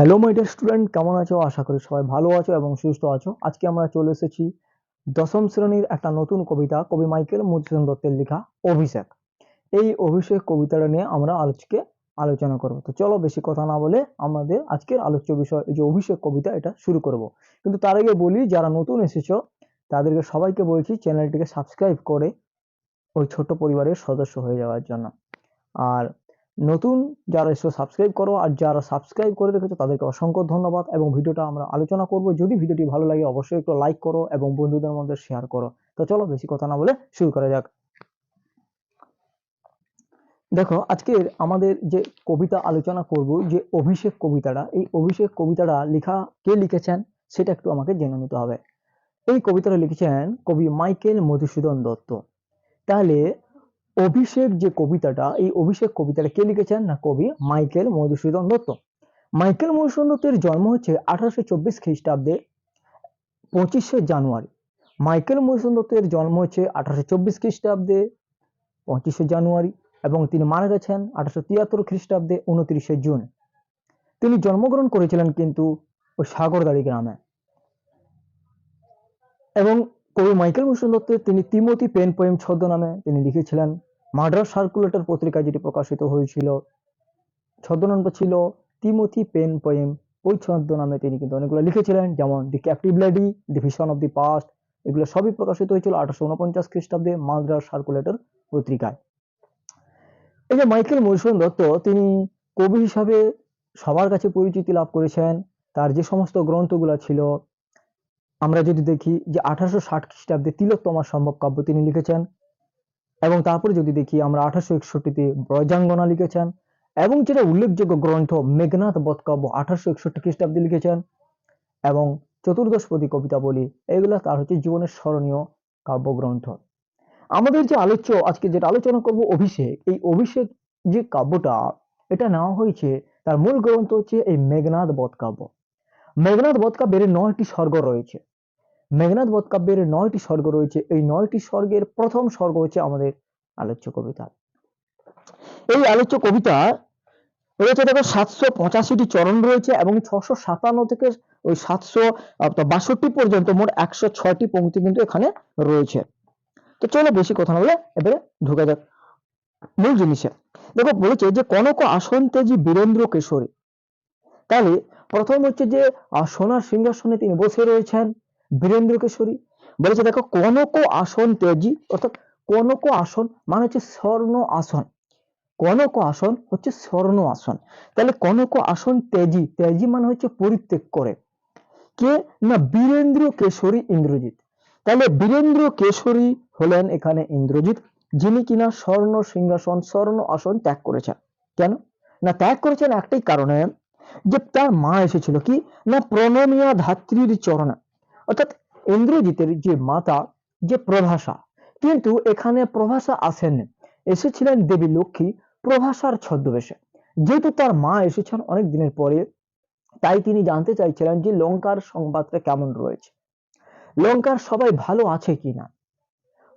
Hello my dear student কেমন আছো? আশা করি সবাই ভালো আছো এবং সুস্থ আছো। আজকে আমরা চলে এসেছি দশম শ্রেণির একটা নতুন কবিতা, কবি মাইকেল মধুসূদন দত্তের লেখা অভিষেক। এই অভিষেক কবিতাটা নিয়ে আমরা আজকে আলোচনা করব। তো চলো বেশি কথা না বলে আমাদের আজকের আলোচ্য বিষয়, এই যে অভিষেক কবিতা, এটা শুরু করব। কিন্তু তার আগে বলি, যারা নতুন এসেছ, তাদেরকে সবাইকে বলছি, চ্যানেলটিকে সাবস্ক্রাইব করে ওই ছোট্ট পরিবারের সদস্য হয়ে যাওয়ার জন্য। আর নতুন, যারা এসে সাবস্ক্রাইব করো আর যারা সাবস্ক্রাইব করে রেখেছো তাদেরকে অসংখ্য ধন্যবাদ এবং ভিডিওটা আমরা আলোচনা করব। যদি ভিডিওটি ভালো লাগে অবশ্যই একটু লাইক করো এবং বন্ধুদের মধ্যে শেয়ার করো। তো চলো বেশি কথা না বলে শুরু করা যাক। দেখো আজকের আমাদের যে কবিতা আলোচনা করব, যে অভিষেক কবিতাটা, এই অভিষেক কবিতাটা লেখা কে লিখেছেন সেটা একটু আমাকে জেনে নিতে হবে। এই কবিতাটা লিখেছেন কবি মাইকেল মধুসূদন দত্ত। তাহলে অভিষেক যে কবিতাটা, এই অভিষেক কবিতাটা কে লিখেছেন? না, কবি মাইকেল মধুসূদন দত্ত। মাইকেল মধুসূদন দত্তের জন্ম হচ্ছে আঠারোশো চব্বিশ খ্রিস্টাব্দে পঁচিশে জানুয়ারি। মাইকেল মধুসূদন দত্তের জন্ম হচ্ছে আঠারোশো চব্বিশ খ্রিস্টাব্দে পঁচিশে জানুয়ারি এবং তিনি মারা গেছেন আঠারোশো তিয়াত্তর খ্রিস্টাব্দে উনত্রিশে জুন। তিনি জন্মগ্রহণ করেছিলেন কিন্তু ওই সাগরদাড়ি গ্রামে। এবং কবি মাইকেল মধুসূদন দত্তের তিনি তিমতি পেন পোয়েম ছদ্মনামে তিনি লিখেছিলেন। মাদ্রাস সার্কুলেটর পত্রিকায় যেটি প্রকাশিত হয়েছিল ছদ্মনামটা ছিল তিমতি পেন পোয়েম ওই ছদ্মনামে তিনি কিন্তু অনেকগুলো লিখেছিলেন, যেমন the captive lady, the vision of the past, এগুলো সবই প্রকাশিত হয়েছিল আঠারোশো উনপঞ্চাশ খ্রিস্টাব্দে মাদ্রাস সার্কুলেটর পত্রিকায়। এই যে মাইকেল মধুসূদন দত্ত, তিনি কবি হিসাবে সবার কাছে পরিচিতি লাভ করেছেন। তার যে সমস্ত গ্রন্থগুলো ছিল আমরা যদি দেখি যে আঠারোশো ষাট খ্রিস্টাব্দে তিলোত্তমা সম্ভব কাব্য তিনি লিখেছেন, এবং তারপরে যদি দেখি আমরা আঠারোশো একষট্টিতে ব্রজাঙ্গনা লিখেছেন, এবং যেটা উল্লেখযোগ্য গ্রন্থ মেঘনাথ বধকাব্য আঠারোশো একষট্টি খ্রিস্টাব্দে লিখেছেন, এবং চতুর্দশপদী কবিতা বলি, এগুলো তার হচ্ছে জীবনের স্মরণীয় কাব্যগ্রন্থ। আমাদের যে আলোচ্য, আজকে যেটা আলোচনা করব অভিষেক, এই অভিষেক যে কাব্যটা, এটা নেওয়া হয়েছে, তার মূল গ্রন্থ হচ্ছে এই মেঘনাথ বধ কাব্য। মেঘনাথ বধ কাব্যের নয়টি স্বর্গ রয়েছে। মেঘনাথ বধ কাব্যের নয়টি স্বর্গ রয়েছে। এই নয়টি স্বর্গের প্রথম স্বর্গ হচ্ছে আমাদের আলোচ্য কবিতা। এই আলোচ্য কবিতা রয়েছে দেখো সাতশো পঁচাশিটি চরণ রয়েছে এবং ছশো সাতান্ন থেকে ওই সাতশো বাষট্টি পর্যন্ত মোট একশো ছয়টি পংক্তি কিন্তু এখানে রয়েছে। তো চলো বেশি কথা না বলে এবারে ঢুকে যাক মূল জিনিসে। দেখো বলেছে যে কনক আসন তেজি বীরেন্দ্র কেশরী। তাহলে প্রথম হচ্ছে যে সোনার সিংহাসনে তিনি বসে রয়েছেন। বীরেন্দ্র কেশরী। বলেছে, দেখো, কনক আসন তেজি অর্থাৎ কনক আসন মানে হচ্ছে স্বর্ণ আসন। কনক আসন হচ্ছে স্বর্ণ আসন। তাহলে কনক আসন তেজি তেজি মানে হচ্ছে পরিত্যাগ করে। কে? না, বীরেন্দ্র কেশরী ইন্দ্রজিৎ। তাহলে বীরেন্দ্র কেশরী হলেন এখানে ইন্দ্রজিৎ, যিনি কিনা স্বর্ণ সিংহাসন, স্বর্ণ আসন ত্যাগ করেছেন। কেন? না, ত্যাগ করেছেন একটাই কারণে যে তার মা এসেছিল কি? না, প্রণমিয়া ধাত্রীর চরণে। অর্থাৎ ইন্দ্রজিতের যে মাতা, যে প্রভাষা, কিন্তু এখানে প্রভাষা আসেন এসেছিলেন দেবী লক্ষ্মী প্রভাষার ছদ্মবেশে। যেহেতু তার মা এসেছেন অনেক দিনের পরে, তাই তিনি জানতে চাইছিলেন যে লঙ্কার সংবাদটা কেমন রয়েছে। লঙ্কার সবাই ভালো আছে কিনা?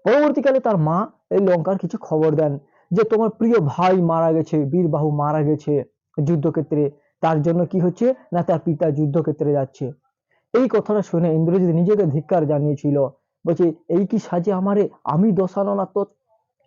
পরবর্তীকালে তার মা এই লঙ্কার কিছু খবর দেন যে তোমার প্রিয় ভাই মারা গেছে, বীরবাহু মারা গেছে যুদ্ধক্ষেত্রে, তার জন্য কি হচ্ছে? না তার পিতা যুদ্ধক্ষেত্রে যাচ্ছে? এই কথাটা শুনে ইন্দ্রজিৎ নিজেকে ধিক্কার জানিয়েছিল। বলছে, এই কি সাজে আমারে? আমি দশানো না তো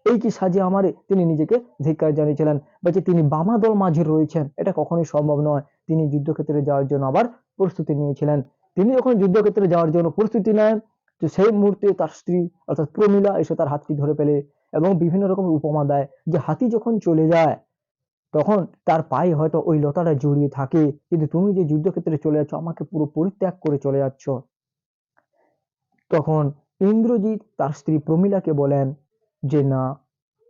এই কি সাজে আমারে? তিনি নিজেকে ধিক্কার জানিয়েছিলেন। বলছে, তিনি বামাদল মাঝে রয়েছেন। এটা কখনোই সম্ভব নয়। তিনি যুদ্ধক্ষেত্রে যাওয়ার জন্য আবার প্রস্তুতি নিয়েছিলেন। তিনি যখন যুদ্ধক্ষেত্রে যাওয়ার জন্য প্রস্তুতি নেন, তো সেই মুহূর্তে তার স্ত্রী, অর্থাৎ প্রমীলা, এসে তার হাতটি ধরে ফেলে এবং বিভিন্ন রকম উপমা দেয়। যে হাতি যখন চলে যায় তখন তার পায়ে হয়তো ওই লতাটা জড়িয়ে থাকে। কিন্তু তুমি যে যুদ্ধক্ষেত্রে চলে যাচ্ছ, আমাকে পুরো পরিত্যাগ করে চলে যাচ্ছ। তখন ইন্দ্রজিৎ তার স্ত্রী প্রমীলাকে বলেন যে, না,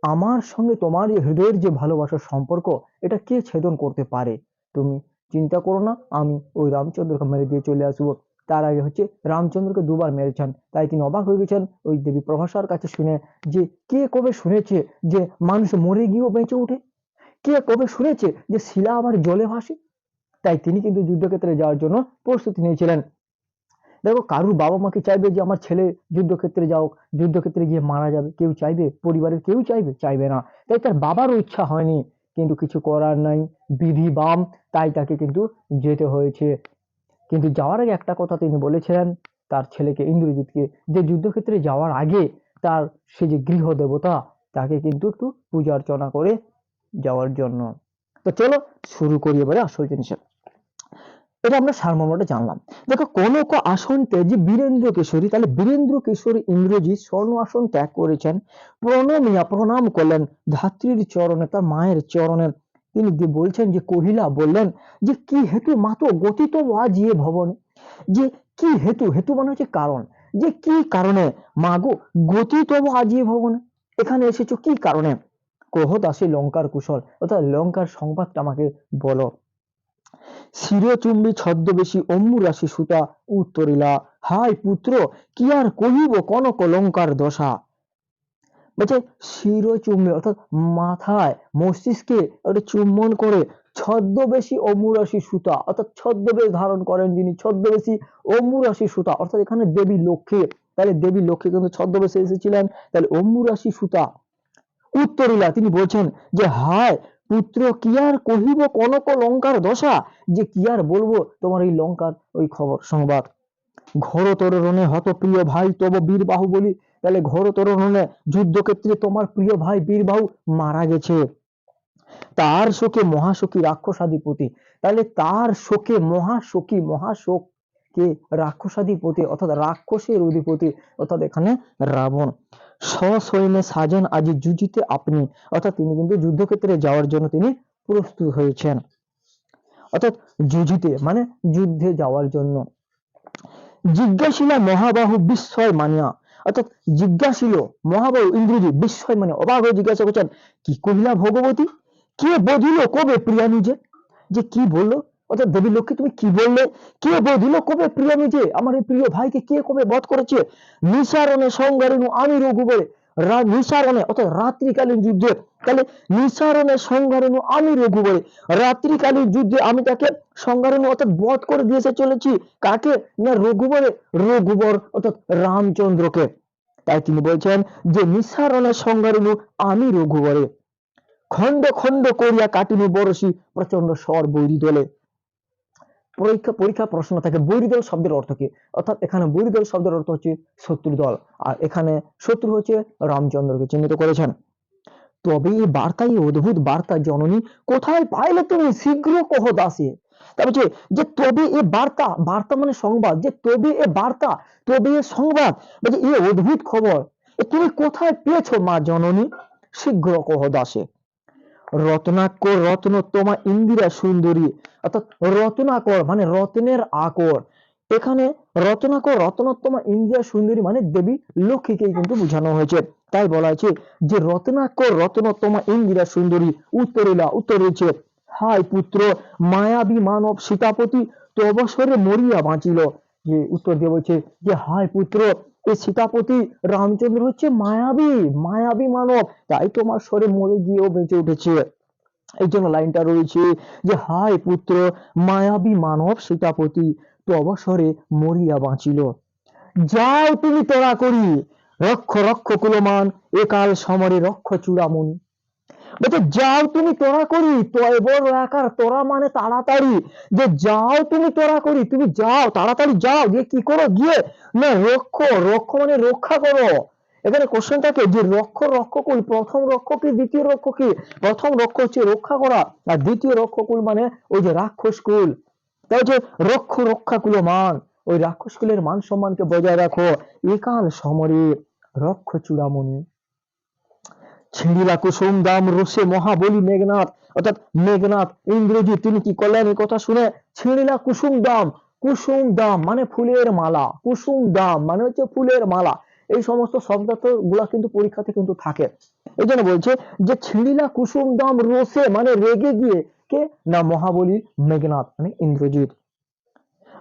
আমার সঙ্গে তোমার যে হৃদয়ের যে ভালোবাসার সম্পর্ক, এটা কে ছেদন করতে পারে? তুমি চিন্তা করো না, আমি ওই রামচন্দ্রকে মেরে দিয়ে চলে আসব। তার আগে হচ্ছে রামচন্দ্রকে দুবার মেরেছেন। তাই তিনি অবাক হয়ে গেছেন ওই দেবী প্রভাসার কাছে শুনে যে, কে কবে শুনেছে যে, মানুষ মরে গিয়েও বেঁচে ওঠে? কে কবে শুনেছে যে শিলা আবার জলে ভাসে? তাই তিনি কিন্তু যুদ্ধক্ষেত্রে যাওয়ার জন্য প্রস্তুতি নিয়েছিলেন। দেখো, কারুর বাবা মাকে চাইবে যে আমার ছেলে যুদ্ধক্ষেত্রে যাও যুদ্ধক্ষেত্রে গিয়ে মারা যাবে? কেউ চাইবে? পরিবারের কেউ চাইবে? চাইবে না। তাই তার বাবারও ইচ্ছা হয়নি। কিন্তু কিছু করার নাই। বিধি বাম, তাই তাকে কিন্তু যেতে হয়েছে। কিন্তু যাওয়ার আগে একটা কথা তিনি বলেছিলেন, তার ছেলেকে ইন্দ্রজিৎকে, যে যুদ্ধক্ষেত্রে যাওয়ার আগে তার সে যে গৃহ দেবতা তাকে কিন্তু একটু পূজা অর্চনা করে যাওয়ার জন্য। তো চলো শুরু করি এবারে আসল জিনিসের এটা আমরা সারমর্মটা জানলাম। দেখো, কনক আসনতে যে বীরেন্দ্র কেশরী, তাহলে বীরেন্দ্র কেশরী ইন্দ্রজিৎ স্বর্ণ আসন ত্যাগ করেছেন। প্রণমিয়া প্রণাম করলেন ধাত্রীর চরণে, তার মায়ের চরণে। তিনি যে বলছেন, যে কহিলা বললেন যে, কি হেতু মাতো গতিত আজিয়ে ভবনে? যে, কি হেতু? হেতু মানে হচ্ছে কারণ। যে, কি কারণে? মাগো, গতিত আজিয়ে ভবনে। এখানে এসেছ কি কারণে? কহ দাসী লঙ্কার কুশল। অর্থাৎ লঙ্কার সংবাদটা আমাকে বলো। শিরচুম্বী ছদ্মবেশী অম্বু রাশি সুতা উত্তরিলা হাই পুত্র, কি আর কহিব কনক লঙ্কার দশা? বলছে শিরচুম্বী অর্থাৎ মাথায় মস্তিষ্কে একটা চুম্বন করে ছদ্মবেশী অমুরাশি সুতা, অর্থাৎ ছদ্মবেশ ধারণ করেন যিনি, ছদ্মবেশী অমুরাশি সুতা, অর্থাৎ এখানে দেবী লক্ষ্মী। তাহলে দেবী লক্ষ্মী কিন্তু ছদ্মবেশে এসেছিলেন, তাহলে অমুরাশি সুতা উত্তরিলা, তিনি বলছেন যে, হায়, পুত্র কি আর কহিব কনক লঙ্কার দশা? যে কি আর বলব তোমার এই লঙ্কার ওই খবর, সংবাদ। ঘোরতর রণে হত প্রিয় ভাই, তব বীরবাহু বলি, তাহলে ঘোরতর রণে যুদ্ধক্ষেত্রে তোমার প্রিয় ভাই বীরবাহু মারা গেছে। তার শোকে মহাশোকী রাক্ষসাধিপতি, তাহলে তার শোকে মহাশোকী মহাশোক কে রাক্ষসাধিপতি, অর্থাৎ রাক্ষসের অধিপতি, অর্থাৎ এখানে রাবণ। সসৈন্যে সাজেন আজি যুজিতে আপনি। অর্থাৎ তিনি কিন্তু যুদ্ধক্ষেত্রে যাওয়ার জন্য তিনি প্রস্তুত হয়েছেন। অর্থাৎ যুজিতে মানে যুদ্ধে যাওয়ার জন্য। জিজ্ঞাসিলা মহাবাহু বিস্ময় মানিয়া। অর্থাৎ জিজ্ঞাসিল মহাবাহু ইন্দ্রজিৎ বিস্ময় মানে অবাক হয়ে জিজ্ঞাসা করছেন, কি কহিলা ভগবতী? কে বধিল কবে প্রিয়া নিজে যে কি বলল? অর্থাৎ দেবী লক্ষ্মী, তুমি কি বললে? কে বধিল কবে প্রিয়া নিজে? আমার এই প্রিয় ভাইকে কে কবে বধ করেছে? নিসারণে সংগারিনু আমি রঘুবরে। রা- নিসারণে, অর্থাৎ রাত্রিকালীন যুদ্ধে। তাহলে নিসারণে সংগারিনু আমি রঘুবরে। রাত্রিকালীন যুদ্ধে আমি তাকে সংগারিনু অর্থাৎ বধ করে দিয়েছে চলেছি। কাকে? না রঘুবরে? রঘুবর, অর্থাৎ রামচন্দ্রকে। তাই তিনি বলছেন যে, নিসারণে সংগারিনু আমি রঘুবরে। খন্ড খন্ড করিয়া কাটিনু বরসি প্রচণ্ড স্বর বৈরী দলে। পরীক্ষা পরীক্ষা প্রশ্ন থাকে বৈরী দল শব্দের অর্থ কি? অর্থাৎ এখানে বৈরী দল শব্দের অর্থ হচ্ছে শত্রু দল, আর এখানে শত্রু হচ্ছে রামচন্দ্রকে চিহ্নিত করেছেন। তবে এই বার্তা এই অদ্ভুত বার্তা, জননী, কোথায় পাইলে তুমি শীঘ্র কহ দাসে? তারপর যে যে তবে এ বার্তা বার্তা মানে সংবাদ, যে তবে এ বার্তা, তবে এ সংবাদ বলছে এ অদ্ভুত খবর তুমি কোথায় পেয়েছ, মা জননী? শীঘ্র কহ দাসে। রত্নাকর রত্নোত্তমা ইন্দিরা সুন্দরী, অর্থাৎ রত্নাকর মানে রত্নের আকর। এখানে রত্নাকর রত্নোত্তমা ইন্দিরা সুন্দরী মানে দেবী লক্ষ্মীকেই কিন্তু বোঝানো হয়েছে। তাই বলা হয়েছে যে রত্নাকর রত্নোত্তমা ইন্দিরা সুন্দরী উত্তরিলা উত্তর রয়েছে হাই পুত্র, মায়াবী মানব সীতাপতি তো অবসরে মরিয়া বাঁচিল। যে উত্তর দিয়ে বলছে যে হাই পুত্র এই সীতাপতি রামচন্দ্র হচ্ছে মায়াবী মায়াবী মানব। তাই তোমার স্বরে মরে গিয়েও বেঁচে উঠেছে। এই জন্য লাইনটা রয়েছে যে, হায় পুত্র, মায়াবী মানব সীতাপতি তো অবসরে মরিয়া বাঁচিল। যাও তুমি তোরা করি। রক্ষ রক্ষ কুলমান, একাল সমরে রক্ষ চূড়ামণি। বলছে, যাও তুমি তোরা করি তয় বড় একার, তোরা মানে তাড়াতাড়ি। যে যাও তুমি তোরা করি, তুমি যাও, তাড়াতাড়ি যাও, গিয়ে কি করো, গিয়ে, না, রক্ষ রক্ষ মানে রক্ষা করো। এখানে কোশ্চেনটাকে যে রক্ষ রক্ষকুল প্রথম রক্ষক কি, দ্বিতীয় রক্ষক কি? প্রথম রক্ষ হচ্ছে রক্ষা করা, আর দ্বিতীয় রক্ষকুল মানে ওই যে রাক্ষস কুল। তাই যে রক্ষ, রক্ষা কুল মান, ওই রাক্ষস কুলের মান সম্মানকে বজায় রাখো। একাল সমরে রক্ষ চূড়ামণি ছিঁড়িলা কুসুম দাম রসে মহাবলী মেঘনাথ। অর্থাৎ মেঘনাথ ইন্দ্রজিৎ তিনি কি করলেন? এই কথা শুনে ছিঁড়িলা কুসুম দাম কুসুম দাম মানে ফুলের মালা। কুসুম দাম মানে হচ্ছে ফুলের মালা। এই সমস্ত শব্দার্থগুলা কিন্তু পরীক্ষাতে কিন্তু থাকে। এই জন্য বলছে যে ছিঁড়িলা কুসুম দাম রসে মানে রেগে গিয়ে কে? না মহাবলী মেঘনাথ মানে ইন্দ্রজিৎ।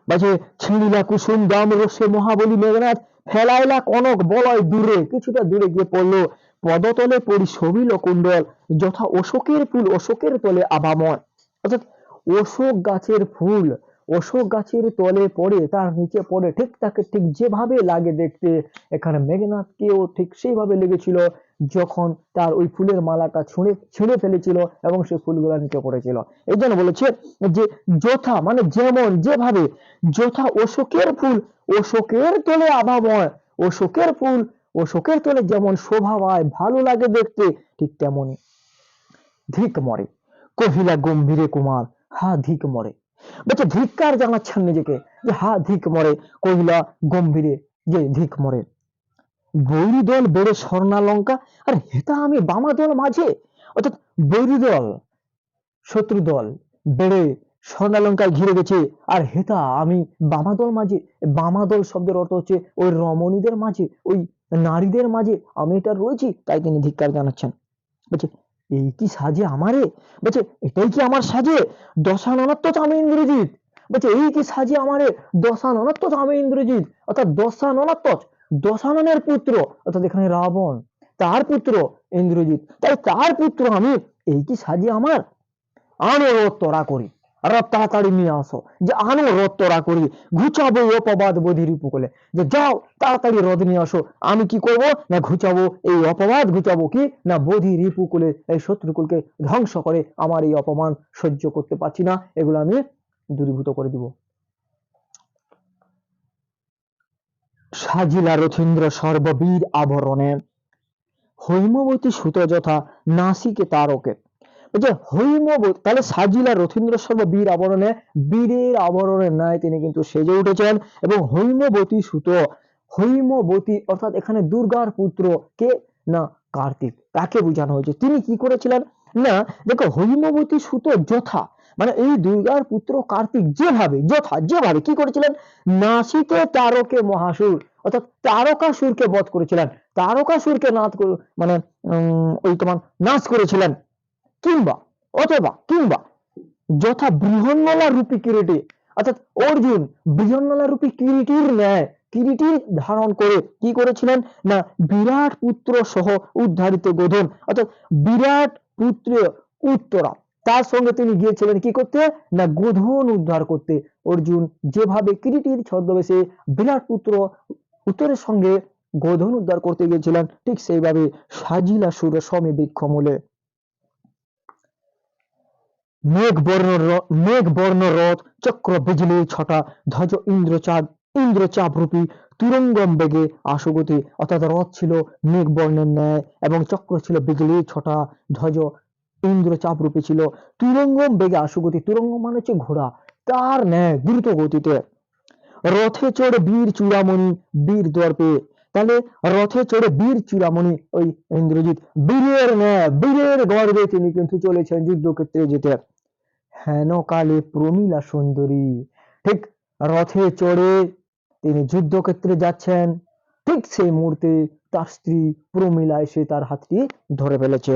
বলছে, ছিঁড়িলা কুসুম দাম রসে মহাবলী মেঘনাথ, ফেলাইলা কনক বলয় দূরে, কিছুটা দূরে গিয়ে পড়ল। পদতলে পড়ি শোভিল কুণ্ডল, যথা অশোকের ফুল, অশোকের তলে আভাময় অর্থাৎ অশোক গাছের ফুল, অশোক গাছের তলে পড়ে, তার নিচে পড়ে, ঠিক তাকে, ঠিক যেভাবে লাগে দেখতে, এখানে মেঘনাথকেও ঠিক সেইভাবে লেগেছিল, যখন তার ওই ফুলের মালাটা ছুঁড়ে, ছিঁড়ে ফেলেছিল এবং সে ফুলগুলো নিচে পড়েছিল। এই জন্য বলেছে যে, যথা মানে যেমন যেভাবে, যথা অশোকের ফুল, অশোকের তলে আভাময় অশোকের ফুল অশোকের তোলে যেমন শোভা পায়, ভালো লাগে দেখতে, ঠিক তেমনই ধিক মরে। কহিলা গম্ভীরে কুমার, হা ধিক মরে। বলছে, ধিক্কার জানাচ্ছেন নিজেকে যে, হা ধিক মরে। কহিলা গম্ভীরে যে, ধিক মরে। বৈরী দল বেড়ে স্বর্ণালঙ্কা আর হেতা আমি বামা দল মাঝে? অর্থাৎ বৈরী দল, শত্রু দল বেড়ে স্বর্ণালঙ্কায় ঘিরে গেছে। আর হেতা আমি বামা দল মাঝে বামা দল শব্দের অর্থ হচ্ছে ওই রমণীদের মাঝে, ওই নারীদের মাঝে আমি এটা রয়েছি, তাই তিনি ধিক্কার জানাচ্ছেন। বলছে, এই কি সাজে আমারে? বলছে, এটাই কি আমার সাজে? দশাননত্ব আমি ইন্দ্রজিৎ। বলছে, এই কি সাজে আমারে? দশাননত্ব আমি ইন্দ্রজিৎ, অর্থাৎ দশাননত্ব দশাননের পুত্র, অর্থাৎ এখানে রাবণ, তার পুত্র ইন্দ্রজিৎ। তাই তার পুত্র আমি, এই কি সাজে আমার? রথ তোরা করি। রথ তাড়াতাড়ি নিয়ে আসো। যে আনো রথ তোরা করি, ঘুচাবো অপবাদ বধির উপকূলে। যে যাও, তাড়াতাড়ি রথ নিয়ে আসো। আমি কি করব? না ঘুচাবো এই অপবাদ, ঘুচাবো কি? না বধি রিপুকুলে এই শত্রুকুলকে ধ্বংস করে আমার এই অপমান সহ্য করতে পারছি না। এগুলো আমি দূরীভূত করে দিব। সাজিলা রথীন্দ্র সর্ববীর আভরণে হৈমবতী সুত যথা নাসিকে তারকে। বলছে হৈমবতী তাহলে সাজিলা রথীন্দ্র সর্ব বীর আবরণে, বীরের আবরণের ন্যায় তিনি কিন্তু সেজে উঠেছেন এবং হৈমবতী সুত। হৈমবতী অর্থাৎ এখানে দুর্গার পুত্র কে? না, কার্তিক। তাকে বোঝানো হয়েছে? তিনি কি করেছিলেন? না, দেখো হৈমবতী সুত যথা মানে এই দুর্গার পুত্র কার্তিক যেভাবে, যথা, যেভাবে কি করেছিলেন? নাসিকে তারকে মহাসুর, অর্থাৎ তারকাসুরকে বধ করেছিলেন। তারকাসুরকে নাথ মানে ওই তোমার নাশ করেছিলেন। কিংবা, অথবা কিংবা যথা বৃহন্নলা রূপী কিরীটে, অর্থাৎ অর্জুন বৃহন্নলা রূপী কিরীটির ন্যায় কিরীটি ধারণ করে কি করেছিলেন? না, বিরাট পুত্র সহ উদ্ধারিত গোধন অর্থাৎ বিরাট পুত্র উত্তরা। তার সঙ্গে তিনি গিয়েছিলেন কি করতে? না গোধন উদ্ধার করতে। অর্জুন যেভাবে কিরীটির ছদ্মবেশে বিরাট পুত্র উত্তরের সঙ্গে গোধন উদ্ধার করতে গিয়েছিলেন, ঠিক সেইভাবে সাজিলা সুর সমে বৃক্ষমূলে মেঘ বর্ণ রথ চক্র বিজলি ছটা, ধ্বজ ইন্দ্রচাঁদ ইন্দ্রচাপ রূপী, তুরঙ্গম বেগে আশুগতি অর্থাৎ রথ ছিল মেঘ বর্ণের ন্যায় এবং চক্র ছিল বিজলি ছটা, ধ্বজ ইন্দ্রচাপ রূপী ছিল। তুরঙ্গম বেগে আশুগতি তুরঙ্গম মানে হচ্ছে ঘোড়া, তার ন্যায় দ্রুত গতিতে। রথে চড়ে বীর চূড়ামণি, বীর দর্পে তাহলে রথে চড়ে বীর চূড়ামণি ওই ইন্দ্রজিৎ। বীরের ন্যায়, বীরের গর্বে তিনি কিন্তু চলেছেন যুদ্ধক্ষেত্রে যেতে। হেন কালে প্রমীলা সুন্দরী, ঠিক রথে চড়ে তিনি যুদ্ধক্ষেত্রে যাচ্ছেন। ঠিক সেই মুহূর্তে তার স্ত্রী প্রমীলা এসে তার হাতটি ধরে ফেলেছে।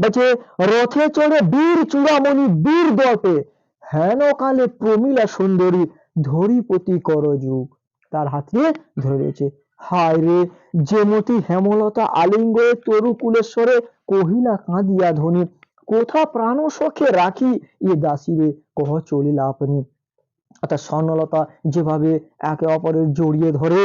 বলছে, রথে চড়ে বীর চূড়ামণি, বীর দর্পে হেন কালে প্রমীলা সুন্দরী, ধরিপতি করযুগ। তার হাতে ধরে রয়েছে। হায় রে যেমতি হেমলতা আলিঙ্গে তরু কুলেশ্বরে কহিলা কাঁদিয়া ধনী, কোথা প্রাণ সখে রাখি এ দাসী রে? কহ চলিলা আপনি। অর্থাৎ স্বর্ণলতা যেভাবে একে অপরের জড়িয়ে ধরে,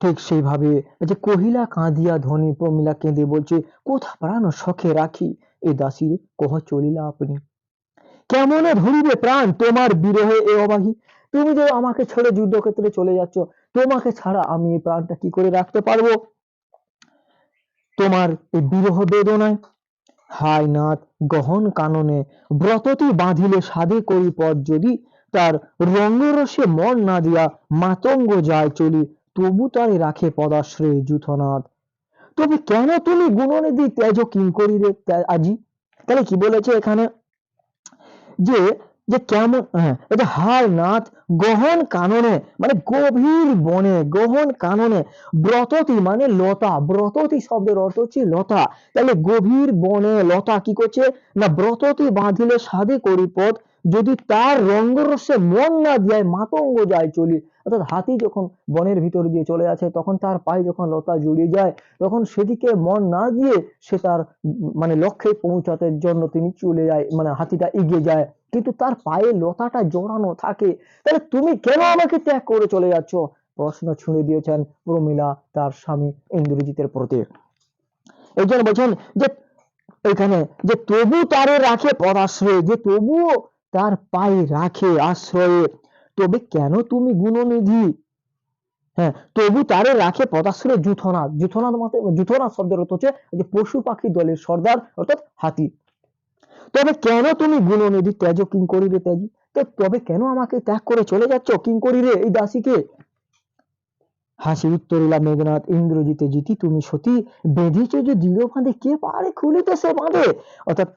ঠিক সেইভাবে যে কহিলা কাঁদিয়া ধনী প্রমিলা কেঁদে বলছে, কোথা প্রাণ সখে রাখি এ দাসী রে? কহ চলিলা আপনি। কেমনে ধরিবে প্রাণ তোমার বিরহে এ অবাহী? তুমি যে আমাকে ছেড়ে যুদ্ধক্ষেত্রে চলে যাচ্ছ তোমাকে ছাড়া আমি এই প্রাণটা কি করে রাখতে পারব? তোমার এই বিরহ বেদনায় হায় নাথ গহন কাননে ব্রতটি বাঁধিলে সাধে করি পথ যদি, তার রঙ্গরসে মন না দিয়া মাতঙ্গ যায় চলি, তবু তাই রাখে পদাশ্রয় যুথনাথ। তবে কেন তুমি গুণনিধি তেজ কিঙ্করীরে রে আজি তাহলে কি বলেছে এখানে? যে যে কেমন হ্যাঁ এটা হার নাথ গহন কাননে মানে গভীর বনে, গহন কাননে, ব্রততি মানে লতা, ব্রততি শব্দের অর্থ হচ্ছে লতা। তাহলে গভীর বনে লতা কি করছে? না, ব্রততি বাঁধিলে সাধে করি পথ, যদি তার রঙ্গরসে মন না যায় মাতঙ্গ যায় চলি। অর্থাৎ হাতি যখন বনের ভিতর দিয়ে চলে যাচ্ছে, তখন তার পায়ে যখন লতা জড়িয়ে যায়, তখন সেদিকে মন না দিয়ে সে তার মানে লক্ষ্যে পৌঁছাতে জন্য তিনি চলে যায় মানে হাতিটা এগিয়ে যায়। কিন্তু তার পায়ে লতাটা জড়ানো থাকে। তাহলে তুমি কেন আমাকে ত্যাগ করে চলে যাচ্ছ? প্রশ্ন ছুঁড়ে দিয়েছেন প্রমীলা, তার স্বামী ইন্দ্রজিতের প্রতি। এই জন্য বলছেন যে, এখানে যে তবু তারে রাখে পরাশ্রয়ে যে তবুও তার পায়ে রাখে আশ্রয়ে। তবে কেন তুমি গুণনিধি? হ্যাঁ তবু তারে রাখে পদাশ্রয়ে জুথনাথ মতে জুথনাথ শব্দের অর্থ হচ্ছে যে পশু পাখি দলের সর্দার, অর্থাৎ হাতি। তবে কেন তুমি গুণনিধি ত্যাজ কিং করিবে ত্যাজি? তো তবে কেন আমাকে ত্যাগ করে চলে যাচ্ছ কিং করিরে এই দাসীকে? হাসি উত্তরিলা মেঘনাথ, ইন্দ্রজিতে জিতি তুমি সতী। বেঁধেছ যে দৃঢ় বাঁধে কে পারে খুলিতে সে বাঁধে? অর্থাৎ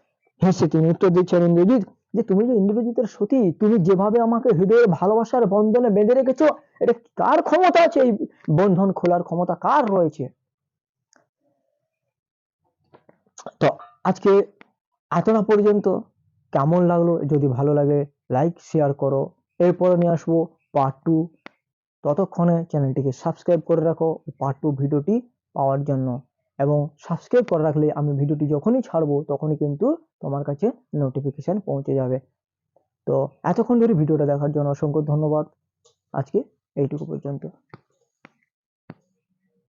হেসে তিনি উত্তর দিচ্ছেন ইন্দ্রজিৎ, যে তুমি যে ইন্দ্রজিতের সতী, তুমি যেভাবে আমাকে হৃদয়ের ভালোবাসার বন্ধনে বেঁধে রেখেছো, এটা কার ক্ষমতা আছে? এই বন্ধন খোলার ক্ষমতা কার রয়েছে? তো আজকে এতটা পর্যন্ত কেমন লাগল? যদি ভালো লাগে লাইক শেয়ার করো। এরপরে নিয়ে আসব পার্ট টু ততক্ষণে চ্যানেলটিকে সাবস্ক্রাইব করে রাখো পার্ট টু ভিডিওটি পাওয়ার জন্য। এবং সাবস্ক্রাইব করে রাখলে আমি ভিডিওটি যখনই ছাড়বো, তখনই কিন্তু তোমার কাছে নোটিফিকেশান পৌঁছে যাবে। তো এতক্ষণ ধরে ভিডিওটা দেখার জন্য অসংখ্য ধন্যবাদ। আজকে এইটুকু পর্যন্ত।